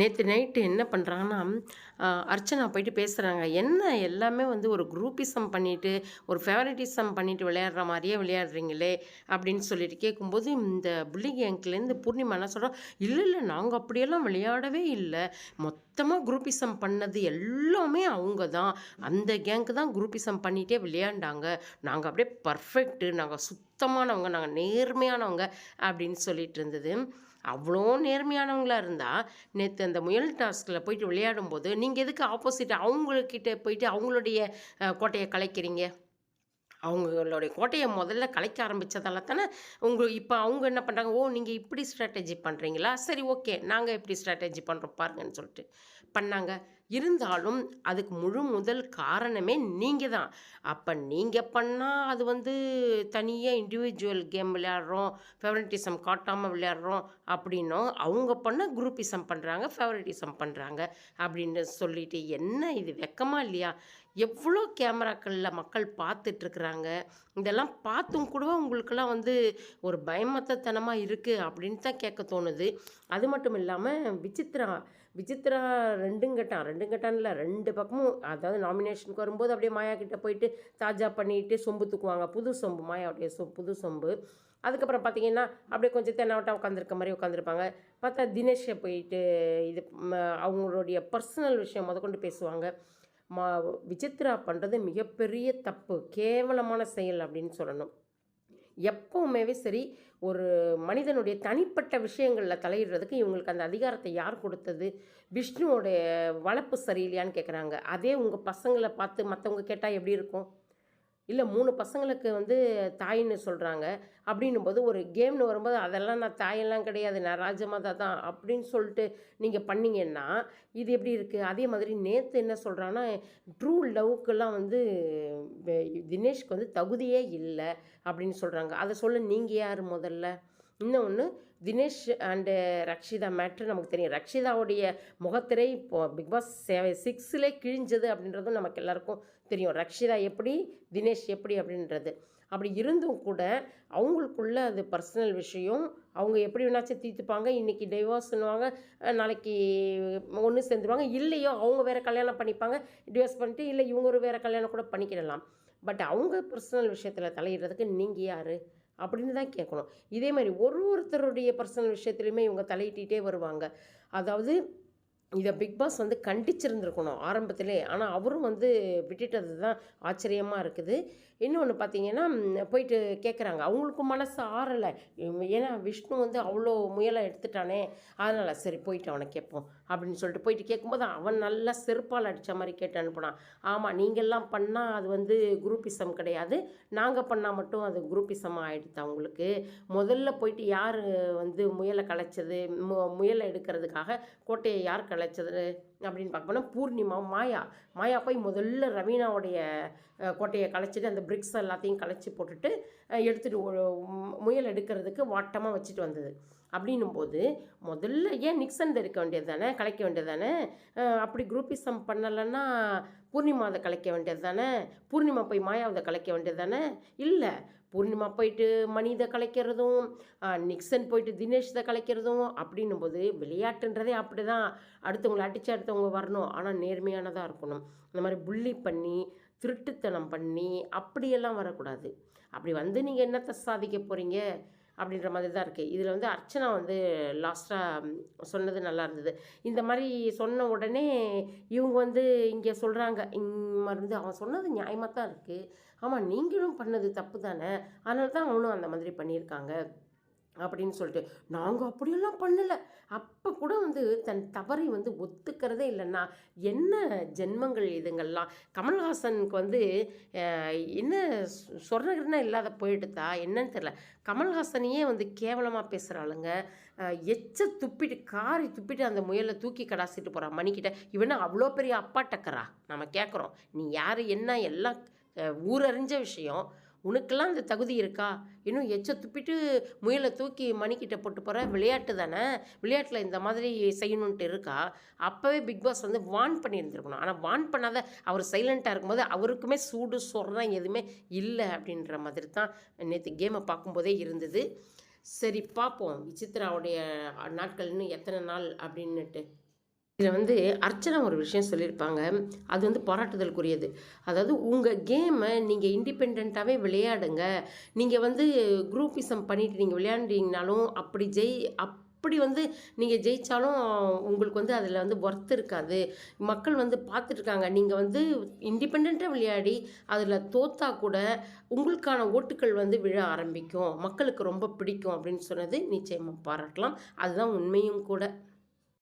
நேற்று நைட்டு என்ன பண்ணுறாங்கன்னா அர்ச்சனா போயிட்டு பேசுகிறாங்க என்ன எல்லாமே வந்து ஒரு குரூப்பிசம் பண்ணிவிட்டு ஒரு ஃபேவரட்டிசம் பண்ணிட்டு விளையாடுற மாதிரியே விளையாடுறீங்களே அப்படின்னு சொல்லிட்டு கேட்கும்போது இந்த புள்ளி கேங்க்லேருந்து பூர்ணிமா என்ன சொல்கிறோம் இல்லை இல்லை நாங்கள் அப்படியெல்லாம் விளையாடவே இல்லை. மொத்தமாக குரூப்பிசம் பண்ணது எல்லாமே அவங்க தான். அந்த கேங்க்கு தான் குரூப்பிசம் பண்ணிகிட்டே விளையாண்டாங்க. நாங்கள் அப்படியே பர்ஃபெக்ட்டு நாங்கள் சுத்தமானவங்க நாங்கள் நேர்மையானவங்க அப்படின்னு சொல்லிட்டு இருந்தது. அவ்வளோ நேர்மையானவங்களாக இருந்தால் நேற்று அந்த முயல் டாஸ்கில் போயிட்டு விளையாடும்போது நீங்கள் எதுக்கு ஆப்போசிட் அவங்கக்கிட்ட போயிட்டு அவங்களுடைய கோட்டையை கலைக்கிறீங்க? அவங்களுடைய கோட்டையை முதல்ல கலைக்க ஆரம்பித்ததால தானே உங்கள் இப்போ அவங்க என்ன பண்ணுறாங்க ஓ நீங்கள் இப்படி ஸ்ட்ராட்டஜி பண்ணுறீங்களா சரி ஓகே நாங்கள் எப்படி ஸ்ட்ராட்டஜி பண்ணுறோம் பாருங்கன்னு சொல்லிட்டு பண்ணாங்க. இருந்தாலும் அதுக்கு முழு முதல் காரணமே நீங்கள் தான் அப்போ நீங்கள் பண்ணால் அது வந்து தனியாக இண்டிவிஜுவல் கேம் விளையாடுறோம் ஃபேவரட்டிசம் காட்டாமல் விளையாடுறோம் அப்படின்னும் அவங்க பண்ண குரூப்பிசம் பண்ணுறாங்க ஃபேவரட்டிசம் பண்ணுறாங்க அப்படின்னு சொல்லிட்டு என்ன இது வெக்கமாக இல்லையா? எவ்வளோ கேமராக்களில் மக்கள் பார்த்துட்ருக்குறாங்க. இதெல்லாம் பார்த்தும் கூட உங்களுக்கெல்லாம் வந்து ஒரு பயமத்தத்தனமாக இருக்குது அப்படின்னு தான் கேட்க தோணுது. அது மட்டும் இல்லாமல் விசித்ரா விசித்ரா ரெண்டும் கட்டான். ரெண்டும் கட்டான்ல. ரெண்டு பக்கமும் அதாவது நாமினேஷனுக்கு வரும்போது அப்படியே மாயா கிட்டே போயிட்டு தாஜா பண்ணிட்டு சொம்பு தூக்குவாங்க. புது சொம்பு. மாயாவுடைய சொ புது சொம்பு. அதுக்கப்புறம் பார்த்தீங்கன்னா அப்படியே கொஞ்சம் தென்னாவட்டா உட்காந்துருக்க மாதிரி உட்காந்துருப்பாங்க பார்த்தா தினேஷை போயிட்டு இது அவங்களுடைய பர்சனல் விஷயம் முதற்கொண்டு பேசுவாங்க. மா விசித்ரா பண்ணுறது மிகப்பெரிய தப்பு. கேவலமான செயல் அப்படின்னு சொல்லணும். எப்பவுமே சரி ஒரு மனிதனுடைய தனிப்பட்ட விஷயங்களில் தலையிடுறதுக்கு இவங்களுக்கு அந்த அதிகாரத்தை யார் கொடுத்தது? விஷ்ணுவோடைய வளர்ப்பு சரியில்லையான்னு கேட்குறாங்க அதே உங்கள் பசங்களை பார்த்து மற்றவங்க கேட்டால் எப்படி இருக்கும்? இல்லை மூணு பசங்களுக்கு வந்து தாயின்னு சொல்கிறாங்க அப்படின்னும் போது ஒரு கேம்னு வரும்போது அதெல்லாம் நான் தாயெல்லாம் கிடையாது நான் ராஜமாதா தான் அப்படின்னு சொல்லிட்டு நீங்கள் பண்ணீங்கன்னா இது எப்படி இருக்குது அதே மாதிரி நேற்று என்ன சொல்கிறான்னா ட்ரூ லவ்க்கெல்லாம் வந்து தினேஷ்க்கு வந்து தகுதியே இல்லை அப்படின்னு சொல்கிறாங்க அதை சொல்ல நீங்கள் யார் முதல்ல? இன்னொன்று தினேஷ் அண்டு ரக்ஷிதா மேட்ரு நமக்கு தெரியும். ரக்ஷிதாவுடைய முகத்திரை இப்போ பிக் பாஸ் சிக்ஸில் கிழிஞ்சது அப்படின்றதும் நமக்கு எல்லாருக்கும் தெரியும். ரக்ஷிதா எப்படி தினேஷ் எப்படி அப்படின்றது. அப்படி இருந்தும் கூட அவங்களுக்குள்ள அது பர்சனல் விஷயம். அவங்க எப்படி வேணாச்சும் தீர்த்துப்பாங்க. இன்றைக்கி டைவோர்ஸ்னுவாங்க நாளைக்கு ஒன்று சேர்ந்துருவாங்க. இல்லையோ அவங்க வேறு கல்யாணம் பண்ணிப்பாங்க. டிவோர்ஸ் பண்ணிட்டு இல்லை இவங்க ஒரு வேறு கல்யாணம் கூட பண்ணிக்கிடலாம். பட் அவங்க பர்சனல் விஷயத்தில் தலையிடுறதுக்கு நீங்கள் யார்? அப்படின்னு தான் கேட்கணும். இதே மாதிரி ஒரு ஒருத்தருடைய பர்சனல் விஷயத்துலையுமே இவங்க தலையிட்டே வருவாங்க. அதாவது இதை பிக் பாஸ் வந்து கண்டிச்சிருந்துருக்கணும் ஆரம்பத்திலே. ஆனால் அவரும் வந்து விட்டுட்டது தான் ஆச்சரியமாக இருக்குது இன்னொன்று பார்த்தீங்கன்னா போயிட்டு கேட்குறாங்க அவங்களுக்கும் மனசு ஆறலை. ஏன்னா விஷ்ணு வந்து அவ்வளோ முயலை எடுத்துட்டானே. அதனால் சரி போயிட்டு அவனை கேட்போம் அப்படின்னு சொல்லிட்டு போயிட்டு கேட்கும்போது அவன் நல்லா செருப்பால் அடித்த மாதிரி கேட்டு அனுப்புனான். ஆமாம் நீங்கள்லாம் பண்ணால் அது வந்து குரூப்பிசம் கிடையாது. நாங்கள் பண்ணால் மட்டும் அது குரூப்பிசம் ஆகிடுது அவங்களுக்கு. முதல்ல போயிட்டு யார் வந்து முயலை கலைச்சது மு முயலை எடுக்கிறதுக்காக கோட்டையை யார் கலைச்சது அப்படின்னு பார்க்க போனால் பூர்ணிமா மாயா. மாயா போய் முதல்ல ரவீனாவுடைய கோட்டையை கலைச்சிட்டு அந்த பிரிக்ஸ் எல்லாத்தையும் கலைச்சி போட்டுட்டு எடுத்துகிட்டு முயல் எடுக்கிறதுக்கு வாட்டமாக வச்சுட்டு வந்தது. அப்படின்னும் போது முதல்ல ஏன் நிக்சன் இருக்க வேண்டியது தானே கலைக்க வேண்டியது தானே? அப்படி குரூப்பிசம் பண்ணலைன்னா பூர்ணிமா அதை கலைக்க வேண்டியது தானே? பூர்ணிமா போய் மாயாவதை கலைக்க வேண்டியது தானே? இல்லை. பூர்ணிமா போயிட்டு மணிதை கலைக்கிறதும் நிக்சன் போயிட்டு தினேஷ் இதை கலைக்கிறதும் அப்படின்னும் போது விளையாட்டுன்றதே அப்படி தான் அடுத்தவங்களை அடித்து அடுத்தவங்க வரணும். ஆனால் நேர்மையானதாக இருக்கணும். இந்த மாதிரி புள்ளி பண்ணி திருட்டுத்தனம் பண்ணி அப்படியெல்லாம் வரக்கூடாது. அப்படி வந்து நீங்கள் என்னத்தை சாதிக்க போகிறீங்க அப்படின்ற மாதிரி தான் இருக்குது இதில் வந்து அர்ச்சனா வந்து லாஸ்ட்டாக சொன்னது நல்லா இருந்தது. இந்த மாதிரி சொன்ன உடனே இவங்க வந்து இங்கே சொல்கிறாங்க மருந்து அவன் சொன்னது நியாயமாக தான் இருக்குது ஆமாம் நீங்களும் பண்ணது தப்பு தானே. அதனால தான் அவனும் அந்த மாதிரி பண்ணியிருக்காங்க. அப்படின்னு சொல்லிட்டு நாங்கள் அப்படியெல்லாம் பண்ணலை. அப்போ கூட வந்து தன் தவறை வந்து ஒத்துக்கிறதே இல்லைன்னா என்ன ஜென்மங்கள் இதுங்கள்லாம்? கமல்ஹாசனுக்கு வந்து என்ன சொ- இல்லாத போயிட்டுதா என்னன்னு தெரில கமல்ஹாசனையே வந்து கேவலமாக பேசுகிறாளுங்க எச்ச துப்பிட்டு காரி துப்பிட்டு அந்த முயலை தூக்கி கடாசிட்டு போகிறான் மணிக்கிட்ட. இவனா அவ்வளோ பெரிய அப்பா டக்கரா நம்ம கேட்குறோம் நீ யார் என்ன எல்லாம் ஊரறிஞ்ச விஷயம். உனக்கெல்லாம் அந்த தகுதி இருக்கா? இன்னும் எச்ச துப்பிட்டு முயலை தூக்கி மணிக்கிட்ட போட்டு போகிற விளையாட்டு தானே? விளையாட்டில் இந்த மாதிரி செய்யணுன்ட்டு இருக்கா? அப்போவே பிக் பாஸ் வந்து வான் பண்ணியிருந்துருக்கணும். ஆனால் வான் பண்ணாத அவர் சைலண்ட்டாக இருக்கும்போது அவருக்குமே சூடு சொரணம் எதுவுமே இல்லை அப்படின்ற மாதிரி தான் நேற்று கேமை பார்க்கும்போதே இருந்தது. சரி பார்ப்போம். விசித்ராவுடைய நாட்கள் இன்னும் எத்தனை நாள் அப்படின்னுட்டு. இதில் வந்து அர்ச்சனா ஒரு விஷயம் சொல்லியிருப்பாங்க. அது வந்து பாராட்டுதலுக்குரியது. அதாவது உங்கள் கேமை நீங்கள் இண்டிபெண்ட்டாகவே விளையாடுங்க. நீங்கள் வந்து குரூப்பிசம் பண்ணிட்டு நீங்கள் விளையாண்டீங்கனாலும் அப்படி ஜெய் அப்படி வந்து நீங்கள் ஜெயித்தாலும் உங்களுக்கு வந்து அதில் வந்து ஒர்த் இருக்காது. மக்கள் வந்து பார்த்துட்ருக்காங்க. நீங்கள் வந்து இண்டிபெண்ட்டாக விளையாடி அதில் தோத்தா கூட உங்களுக்கான ஓட்டுக்கள் வந்து விழ ஆரம்பிக்கும். மக்களுக்கு ரொம்ப பிடிக்கும் அப்படின்னு சொன்னது நிச்சயமாக பாராட்டலாம். அதுதான் உண்மையும் கூட.